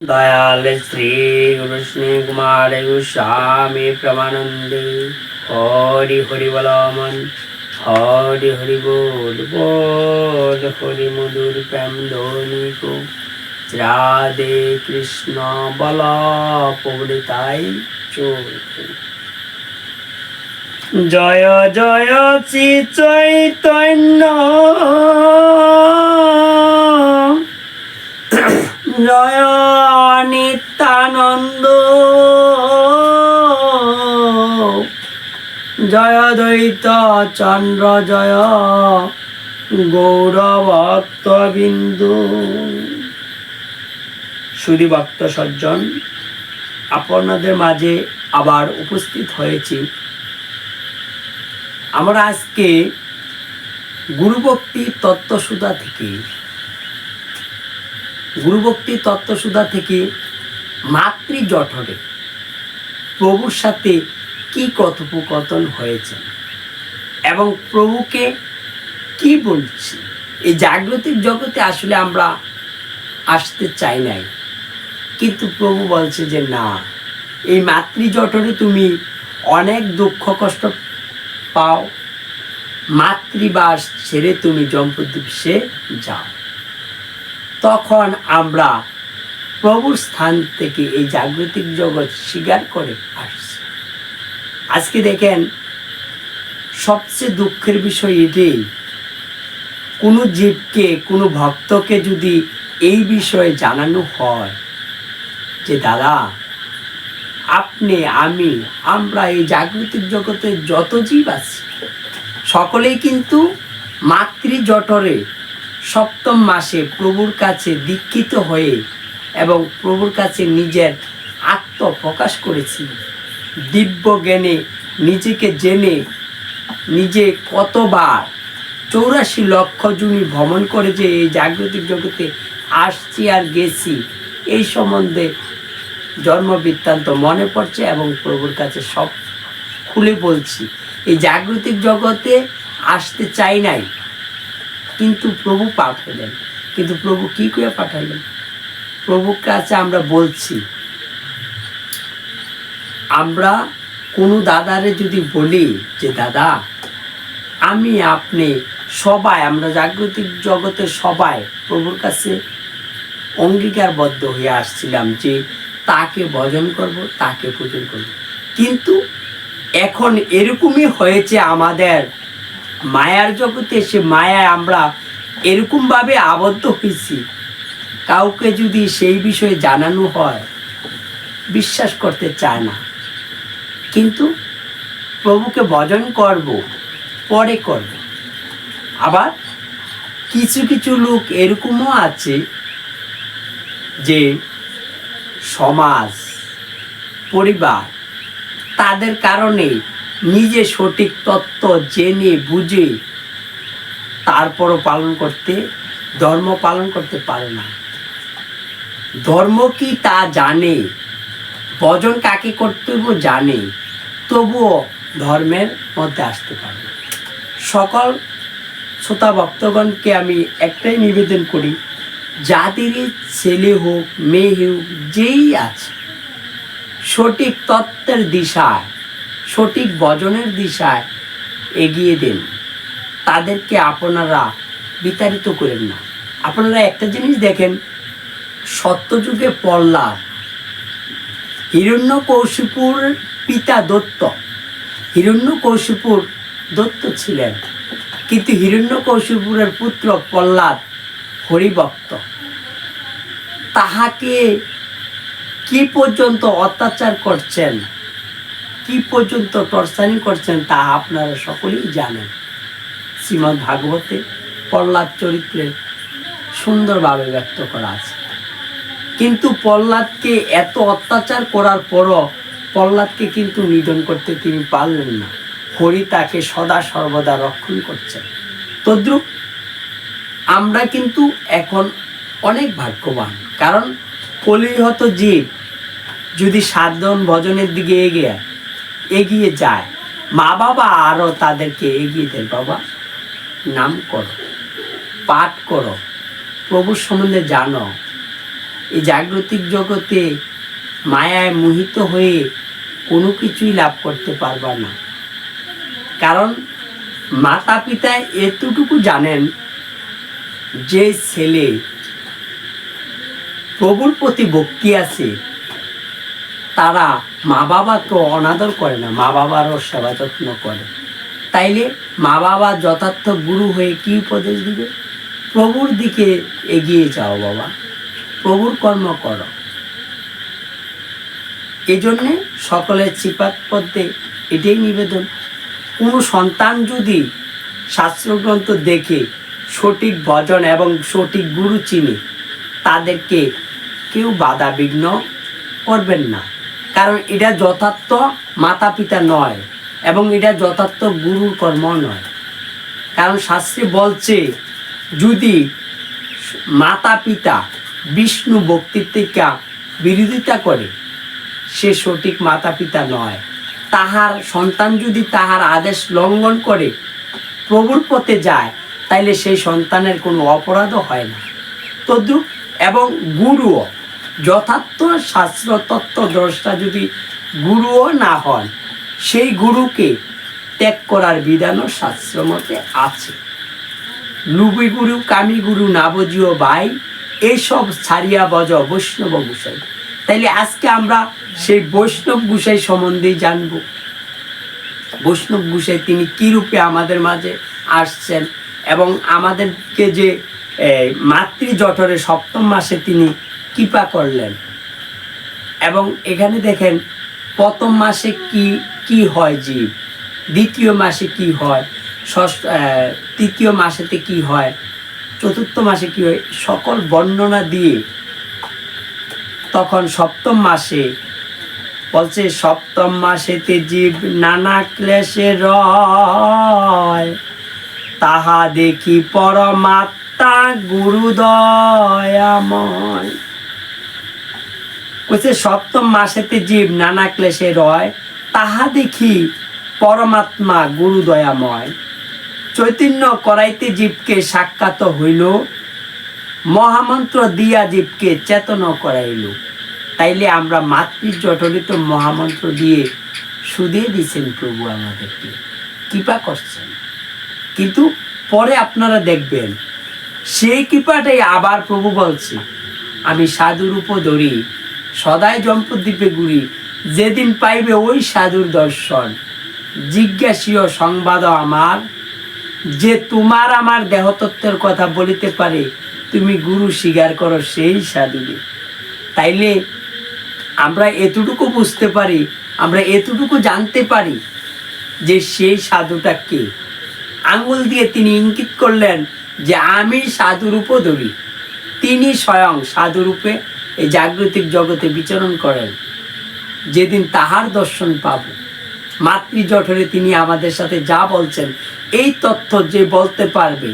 दयाल श्री कृष्ण कुमार गोस्वामी प्रमानंदे हरि हरि बोल मन हरि हरि बोल बोल हरि मधुर प्रेम ध्वनि को রাধে কৃষ্ণ বল পড়ে তাই চলছে জয় জয় শ্রী চৈতন্য জয় জয় দ্বৈত চন্দ্র জয়, গৌরভক্তবিন্দু। ভক্ত সজ্জন, আপনাদের মাঝে আবার উপস্থিত হয়েছি। আমরা আজকে গুরুভক্তি তত্ত্বসুধা থেকে, গুরুভক্তি তত্ত্বসুধা থেকে মাতৃ জঠরে প্রভুর সাথে কি কথোপকথন হয়েছে? এবং প্রভুকে কি বলছি? এই জাগতিক জগতে আসলে আমরা আসতে চাই নাই। কিন্তু প্রভু বলছে যে, না, এই মাতৃ জঠরে তুমি অনেক দুঃখ কষ্ট পাও। মাতৃবাস ছেড়ে তুমি জম্পদ্বীপসে যাও। তখন আমরা প্রভুর স্থান থেকে এই জাগতিক জগৎ স্বীকার করে আসছি। আজকে দেখেন, সবচেয়ে দুঃখের বিষয় এটাই, কোনো জীবকে, কোনো ভক্তকে যদি এই বিষয়ে জানানো হয় যে, দাদা, আপনি, আমি, আমরা এই জাগতিক জগতে যত জীব আছি, সকলেই কিন্তু মাতৃ জঠরে সপ্তম মাসে প্রভুর কাছে দীক্ষিত হয়ে এবং প্রভুর কাছে নিজের আত্ম প্রকাশ করেছি। দিব্য জ্ঞানে নিজেকে জেনে নিজে কতবার চৌরাশি লক্ষ জুনি ভ্রমণ করে যে এই জাগতিক জগতে আসছি আর গেছি, এই সম্বন্ধে জন্ম বৃত্তান্ত মনে পড়ছে এবং প্রভুর কাছে সব খুলে বলছি। এই জাগতিক জগতে আসতে চাই নাই, কিন্তু প্রভু পাঠাইলেন। কিন্তু প্রভু কি করে পাঠাইলেন? প্রভুর কাছে আমরা বলছি আমরা কোনো দাদারে যদি বলি যে, দাদা, আমি আপনি সবাই, আমরা জাগতিক জগতের সবাই প্রভুর কাছে অঙ্গীকারবদ্ধ হয়ে আসছিলাম যে, তাকে ভজন করব, তাকে পূজন করব। কিন্তু এখন এরকমই হয়েছে আমাদের মায়ার জগতে, সে মায়ায় আমরা এরকমভাবে আবদ্ধ হয়েছি। কাউকে যদি সেই বিষয়ে জানানো হয়, বিশ্বাস করতে চায় না। কিন্তু প্রভুকে ভজন করব, পরে করব। আবার কিছু কিছু লোক এরকমও আছে যে সমাজ, পরিবার, তাদের কারণে নিজে সঠিক তত্ত্ব জেনে, বুঝে তারপরও পালন করতে, ধর্ম পালন করতে পারে না। ধর্ম কি তা জানে? ভজন কাকে করতে হবে জানে, তবুও ধর্মের মধ্যে আসতে পারে। সকল শ্রোতা ভক্তগণকে আমি একটাই নিবেদন করি যাদেরই ছেলে হোক, মেয়ে হোক, যেই আছে, সঠিক তত্ত্বের দিশায়, সঠিক বজনের দিশায় এগিয়ে দেন। তাদেরকে আপনারা বিতাড়িত করেন না। আপনারা একটা জিনিস দেখেন, সত্যযুগে প্রহ্লাদ হিরণ্য কৌশিপুর পিতা দত্ত। হিরণ্য কৌশিপুর দত্ত ছিলেন, কিন্তু হিরণ্য কৌশিপুরের পুত্র প্রহ্লাদ হরিভক্ত। তাহাকে কি পর্যন্ত অত্যাচার করছেন, কি পর্যন্ত টর্চারিং করছেন তা আপনারা সকলেই জানেন। শ্রীমদ্ ভাগবতে প্রহ্লাদ চরিত্রে সুন্দরভাবে ব্যক্ত করা আছে। কিন্তু প্রহ্লাদকে এত অত্যাচার করার পরও প্রহ্লাদকে কিন্তু নিধন করতে তিনি পারলেন না। হরি তাকে সদা সর্বদা রক্ষণ করছেন। তদ্রুপ আমরা কিন্তু এখন অনেক ভাগ্যবান, কারণ কলিহত জীব যদি সাধন ভজনের দিকে এগিয়ে এগিয়ে যায় মা বাবা আরও তাদেরকে এগিয়ে দেয় বাবা, নাম করো, পাঠ করো, প্রভুর সম্বন্ধে জানো এই জাগতিক জগতে মায়ায় মোহিত হয়ে কোনো কিছুই লাভ করতে পারবা না। কারণ মাতা পিতা এতটুকু জানেন যে ছেলে প্রভুর প্রতি ভক্তি আছে, তারা মা বাবা তো অনাদর করে না মা বাবারও সেবা যত্ন করে। তাইলে মা বাবা যথার্থ গুরু হয়ে কি উপদেশ দিবে? প্রভুর দিকে এগিয়ে যাও বাবা। প্রভুর কর্ম করো। এই জন্যে সকলের চিপাত পদ্মে এটাই নিবেদন। কোনো সন্তান যদি শাস্ত্রগ্রন্থ দেখে সঠিক ভজন এবং সঠিক গুরু চিনে, তাদেরকে কেউ বাধা বিঘ্ন করবেন না। কারণ এটা যথার্থ মাতা পিতা নয় এবং এটা যথার্থ গুরুর কর্ম নয়। কারণ শাস্ত্রে বলছে, যদি মাতা পিতা বিষ্ণু বক্তৃত্বিকা বিরোধিতা করে। সে সঠিক মাতা পিতা নয়। তাহার সন্তান যদি তাহার আদেশ লঙ্ঘন করে প্রভুর পথে যায়, তাইলে সেই সন্তানের কোনো অপরাধও হয় না। তদ্রুপ এবং গুরুও যথার্থ শাস্ত্র তত্ত্ব দ্রষ্টা যদি গুরুও না হন, সেই গুরুকে ত্যাগ করার বিধানও শাস্ত্র মতে আছে। লুবি গুরু, কামি গুরু নাবজিও বাই এইসব ছাড়িয়া বজ বৈষ্ণব গোসাই। তাইলে আজকে আমরা সেই বৈষ্ণব গোসাই সম্বন্ধেই জানব। বৈষ্ণব গোসাই তিনি কী রূপে আমাদের মাঝে আসছেন এবং আমাদেরকে যে মাতৃ জঠরে সপ্তম মাসে তিনি কৃপা করলেন। এবং এখানে দেখেন, প্রথম মাসে কি কি হয় জীব? দ্বিতীয় মাসে কি হয়? ষষ্ঠ তৃতীয় মাসেতে কি হয়? চতুর্থ মাসে কি হয়? সকল বর্ণনা দিয়ে তখন সপ্তম মাসে বলছে, সপ্তম মাসেতে জীব নানা ক্লেশে রয়, তাহা দেখি পরমাত্মা গুরুদয়াময়। বলছে, সপ্তম মাসেতে জীব নানা ক্লেশে রয়, তাহা দেখি পরমাত্মা গুরুদয়াময়। চৈতন্য করাইতে জীবকে সাক্ষাৎ হইল, মহামন্ত্র দিয়া জীবকে চেতন করাইল। তাইলে আমরা মাতৃ জটলিত মহামন্ত্র দিয়ে সুদিয়ে দিচ্ছেন প্রভু আমাদেরকে। কৃপা করছেন। কিন্তু পরে আপনারা দেখবেন, সেই কৃপাটাই আবার প্রভু বলছে, আমি সাধুর উপদরি সদাই জম্পদ্বীপে ঘুরি, যেদিন পাইবে ওই সাধুর দর্শন। জিজ্ঞাসীয় সংবাদ আমার যে তোমার আমার দেহতত্ত্বের কথা বলিতে পারে, তুমি গুরু স্বীকার করো সেই সাধুকে। তাইলে আমরা এতটুকু বুঝতে পারি, আমরা এতটুকু জানতে পারি যে সেই সাধুটা কে। আঙ্গুল দিয়ে তিনি ইঙ্গিত করলেন যে আমি সাধুরূপ ধরি। তিনি স্বয়ং সাধুরূপে এই জাগতিক জগতে বিচরণ করেন। যেদিন তাহার দর্শন পাব। মাতৃ জঠরে তিনি আমাদের সাথে যা বলছেন, এই তথ্য যে বলতে পারবে,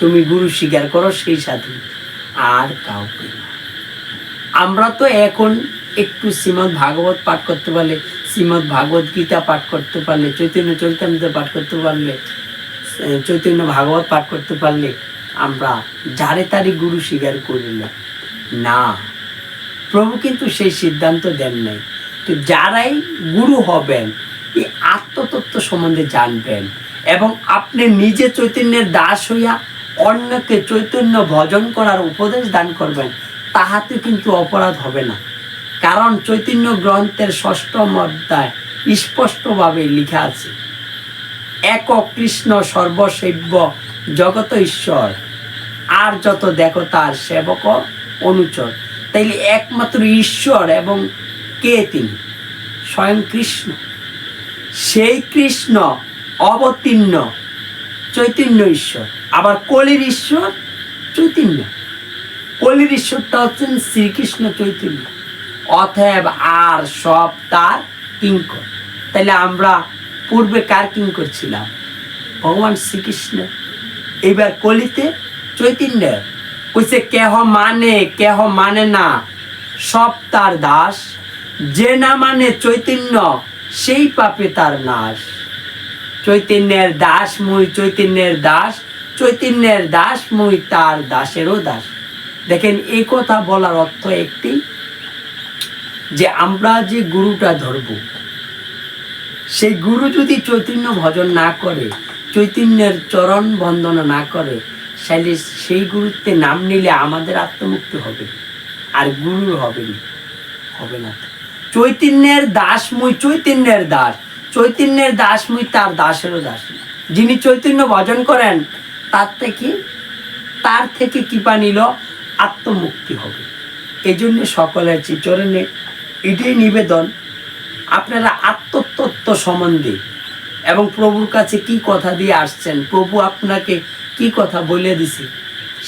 তুমি গুরু স্বীকার করো সেই সাধু, আর কাউকে না। আমরা তো এখন একটু শ্রীমৎ ভাগবত পাঠ করতে পারলে শ্রীমৎ ভাগবত গীতা পাঠ করতে পারলে, চৈতন্য চরিতামৃত পাঠ করতে পারলে চৈতন্য ভাগবত পাঠ করতে পারলে, আমরা যারে তারই গুরু স্বীকার করিলাম না, প্রভু কিন্তু সেই সিদ্ধান্ত দেন নাই। তো যারাই গুরু হবেন, এই আত্মতত্ত্ব সম্বন্ধে জানবেন এবং আপনি নিজে চৈতন্যের দাস হইয়া অন্যকে চৈতন্য ভজন করার উপদেশ দান করবেন, তাহাতে কিন্তু অপরাধ হবে না। কারণ চৈতন্য গ্রন্থের ষষ্ঠ অধ্যায় স্পষ্টভাবে লিখা আছে, এক কৃষ্ণ সর্বসেব্য জগত ঈশ্বর, আর যত দেখো তার সেবক অনুচর। তাইলে একমাত্র ঈশ্বর এবং কে তিনি? স্বয়ং কৃষ্ণ। সেই কৃষ্ণ অবতীর্ণ, চৈতন্য ঈশ্বর। আবার কলির ঈশ্বর, চৈতন্য। কলির ঈশ্বরটা হচ্ছেন শ্রীকৃষ্ণ চৈতন্য। অতএব আর সব তার কিঙ্কর। তাহলে আমরা পূর্বে কার কিঙ্কর ছিলাম? ভগবান শ্রীকৃষ্ণ। এবার কলিতে চৈতন্য। কইছে, কেহ মানে কেহ মানে না, সব তার দাস যে না মানে চৈতন্য, সেই পাপে তার নাশ চৈতন্যের দাস মুই চৈতন্যের দাস চৈতন্যের দাস মুই তার দাসেরও দাস দেখেন, এই কথা বলার অর্থ একটি, যে আমরা যে গুরুটা ধরব, সেই গুরু যদি চৈতন্য ভজন না করে, চৈতন্যের চরণ বন্দনা না করে, তাহলে সেই গুরুত্বে নাম নিলে আমাদের আত্মমুক্তি হবে, আর গুরুর হবে না হবে না। চৈতন্যের দাস মুই, চৈতন্যের দাস। চৈতন্যের দাস মুই, তার দাসেরও দাস যিনি চৈতন্য ভজন করেন, তার থেকে তার থেকে কৃপা নিল, আত্মমুক্তি হবে। এই জন্য সকলের চিচরণে এটাই নিবেদন, আপনারা আত্মতত্ত্ব সম্বন্ধে এবং প্রভুর কাছে কি কথা দিয়ে আসছেন, প্রভু আপনাকে কি কথা বলে দিছে,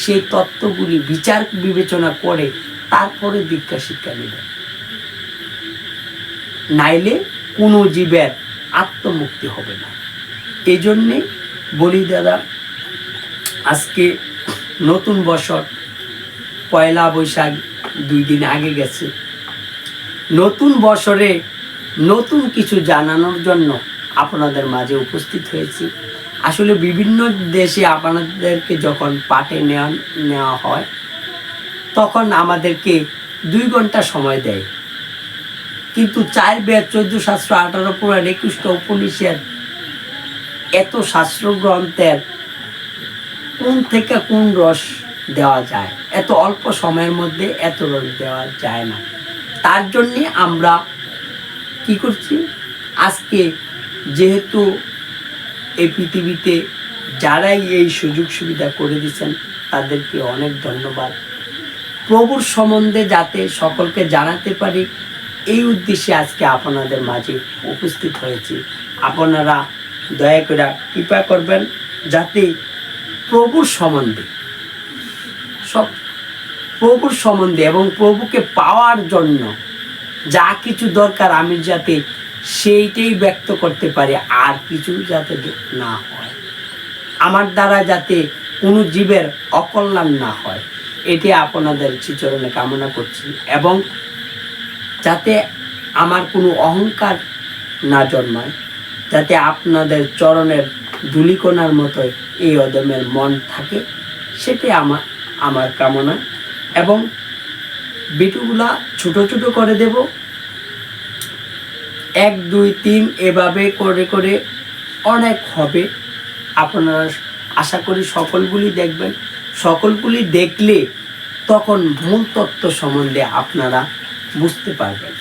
সেই তত্ত্বগুলি বিচার বিবেচনা করে তারপরে দীক্ষা শিক্ষা নেবেন। নাইলে কোনো জীবের আত্মমুক্তি হবে না। এই জন্যে বলি দাদা, আজকে নতুন বছর, পয়লা বৈশাখ দুই দিন আগে গেছে। নতুন বছরে নতুন কিছু জানানোর জন্য আপনাদের মাঝে উপস্থিত হয়েছি। আসলে বিভিন্ন দেশে আপনাদেরকে যখন পাটে নেওয়া নেওয়া হয়, তখন আমাদেরকে দুই ঘণ্টা সময় দেয়। কিন্তু চার বেদ চোদ্দ শাস্ত্র, আঠারো পুরাণ, একুশটা উপনিষদ, এত শাস্ত্র গ্রন্থের কোন থেকে কোন রস দেওয়া যায়? এত অল্প সময়ের মধ্যে এত রস দেওয়া যায় না। তার জন্যে আমরা কি করছি? আজকে যেহেতু এই পৃথিবীতে যারাই এই সুযোগ সুবিধা করে দিচ্ছেন তাদেরকে অনেক ধন্যবাদ। প্রভুর সম্বন্ধে যাতে সকলকে জানাতে পারি এই উদ্দেশ্যে আজকে আপনাদের মাঝে উপস্থিত হয়েছি। আপনারা দয়া করে কৃপা করবেন যাতে প্রভুর সম্বন্ধে, সব প্রভুর সম্বন্ধে এবং প্রভুকে পাওয়ার জন্য যা কিছু দরকার আমি যাতে সেইটাই ব্যক্ত করতে পারি, আর কিছু যাতে না হয়। আমার দ্বারা যাতে কোনো জীবের অকল্যাণ না হয়, এটি আপনাদের চিচরণে কামনা করছি এবং যাতে আমার কোনো অহংকার না জন্মায়, যাতে আপনাদের চরণের ধুলিকোনার মতোই এই অদমের মন থাকে, সেটি আমার আমার কামনা। এবং বিটুগুলা ছোট ছোট করে দেব। এক, দুই, তিন এভাবে করে করে অনেক হবে। আপনারা আশা করি সকলগুলি দেখবেন। সকলগুলি দেখলে তখন মূল তত্ত্ব সম্বন্ধে আপনারা বুঝতে পারবেন।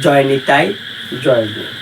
জয় নিতাই জয় গুরু।